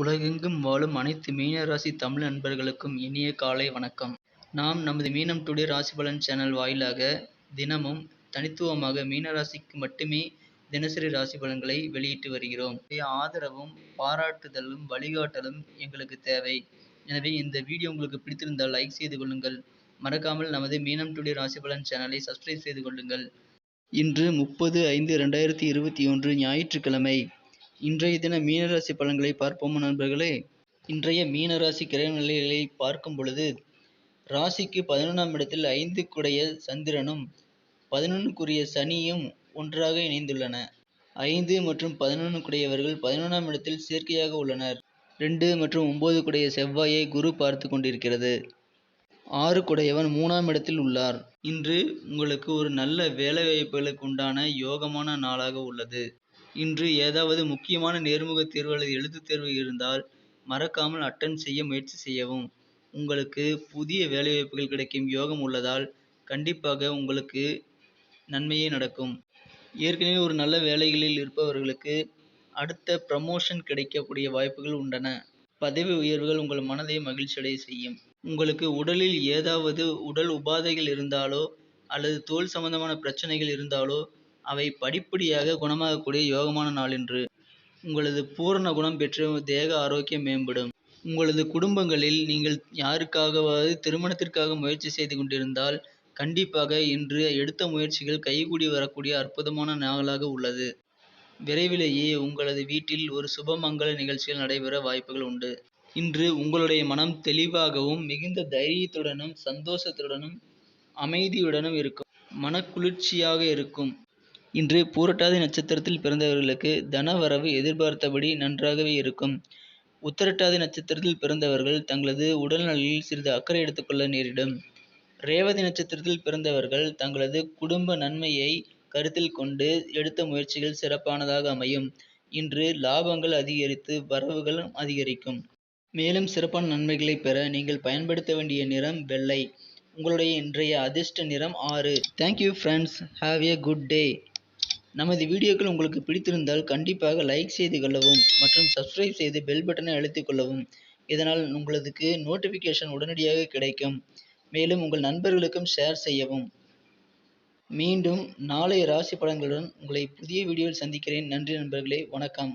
உலகெங்கும் வாழும் அனைத்து மீன ராசி தமிழ் நண்பர்களுக்கும் இனிய காலை வணக்கம். நாம் நமது மீனம் டுடே ராசி பலன் சேனல் வாயிலாக தினமும் தனித்துவமாக மீன ராசிக்கு மட்டுமே தினசரி ராசி பலன்களை வெளியிட்டு வருகிறோம். ஆதரவும் பாராட்டுதலும் வழிகாட்டலும் எங்களுக்கு தேவை. எனவே இந்த வீடியோ உங்களுக்கு பிடித்திருந்தால் லைக் செய்து கொள்ளுங்கள். மறக்காமல் நமது மீனம் டுடே ராசி பலன் சேனலை சப்ஸ்கிரைப் செய்து கொள்ளுங்கள். இன்று முப்பது ஐந்து ரெண்டாயிரத்தி இருபத்தி ஒன்று ஞாயிற்றுக்கிழமை. இன்றைய தின மீனராசி பலன்களை பார்ப்போம் நண்பர்களே? இன்றைய மீனராசி கிரக நிலைகளை பார்க்கும் பொழுது ராசிக்கு பதினொன்றாம் இடத்தில் ஐந்து குடைய சந்திரனும் பதினொன்றுக்குரிய சனியும் ஒன்றாக இணைந்துள்ளன. ஐந்து மற்றும் பதினொன்றுக்குடையவர்கள் பதினொன்றாம் இடத்தில் சேர்க்கையாக உள்ளனர். ரெண்டு மற்றும் ஒன்பது குடைய செவ்வாயை குரு பார்த்து கொண்டிருக்கிறது. ஆறு குடையவன் மூணாம் இடத்தில் உள்ளார். இன்று உங்களுக்கு ஒரு நல்ல வேலை வாய்ப்புகளுக்கு உண்டான யோகமான நாளாக உள்ளது. இன்று ஏதாவது முக்கியமான நேர்முக தேர்வு அல்லது எழுத்துத் தேர்வு இருந்தால் மறக்காமல் அட்டன் செய்ய முயற்சி செய்யவும். உங்களுக்கு புதிய வேலைவாய்ப்புகள் கிடைக்கும் யோகம் உள்ளதால் கண்டிப்பாக உங்களுக்கு நன்மையே நடக்கும். ஏற்கனவே ஒரு நல்ல வேலைகளில் இருப்பவர்களுக்கு அடுத்த ப்ரமோஷன் கிடைக்கக்கூடிய வாய்ப்புகள் உண்டன பதவி உயர்வுகள் உங்கள் மனதை மகிழ்ச்சியடைய செய்யும். உங்களுக்கு உடலில் ஏதாவது உடல் உபாதைகள் இருந்தாலோ அல்லது தோல் சம்பந்தமான பிரச்சனைகள் இருந்தாலோ அவை படிப்படியாக குணமாகக்கூடிய யோகமான நாள் என்று. உங்களது பூரண குணம் பெற்று தேக ஆரோக்கியம் மேம்படும். உங்களது குடும்பங்களில் நீங்கள் யாருக்காகவாவது திருமணத்திற்காக முயற்சி செய்து கொண்டிருந்தால் கண்டிப்பாக இன்று எடுத்த முயற்சிகள் கைகூடி வரக்கூடிய அற்புதமான நாளாக உள்ளது. விரைவிலேயே உங்களது வீட்டில் ஒரு சுபமங்கல நிகழ்ச்சிகள் நடைபெற வாய்ப்புகள் உண்டு. இன்று உங்களுடைய மனம் தெளிவாகவும் மிகுந்த தைரியத்துடனும் சந்தோஷத்துடனும் அமைதியுடனும் இருக்கும். மனக்குளிர்ச்சியாக இருக்கும். இன்று பூரட்டாதி நட்சத்திரத்தில் பிறந்தவர்களுக்கு தன வரவு எதிர்பார்த்தபடி நன்றாகவே இருக்கும். உத்திரட்டாதி நட்சத்திரத்தில் பிறந்தவர்கள் தங்களது உடல்நலில் சிறிது அக்கறை எடுத்துக்கொள்ள நேரிடும். ரேவதி நட்சத்திரத்தில் பிறந்தவர்கள் தங்களது குடும்ப நன்மையை கருத்தில் கொண்டு எடுத்த முயற்சிகள் சிறப்பானதாக அமையும். இன்று லாபங்கள் அதிகரித்து வரவுகளும் அதிகரிக்கும். மேலும் சிறப்பான நன்மைகளை பெற நீங்கள் பயன்படுத்த வேண்டிய நிறம் வெள்ளை. உங்களுடைய இன்றைய அதிர்ஷ்ட நிறம் ஆறு. Thank you friends have a good day நமது வீடியோக்கள் உங்களுக்கு பிடித்திருந்தால் கண்டிப்பாக லைக் செய்து கொள்ளவும் மற்றும் சப்ஸ்கிரைப் செய்து பெல் பட்டனை அழுத்திக் கொள்ளவும். இதனால் உங்களதுக்கு நோட்டிஃபிகேஷன் உடனடியாக கிடைக்கும். மேலும் உங்கள் நண்பர்களுக்கும் ஷேர் செய்யவும். மீண்டும் நாளைய ராசி பலன்களுடன் உங்களை புதிய வீடியோவில் சந்திக்கிறேன். நன்றி நண்பர்களே. வணக்கம்.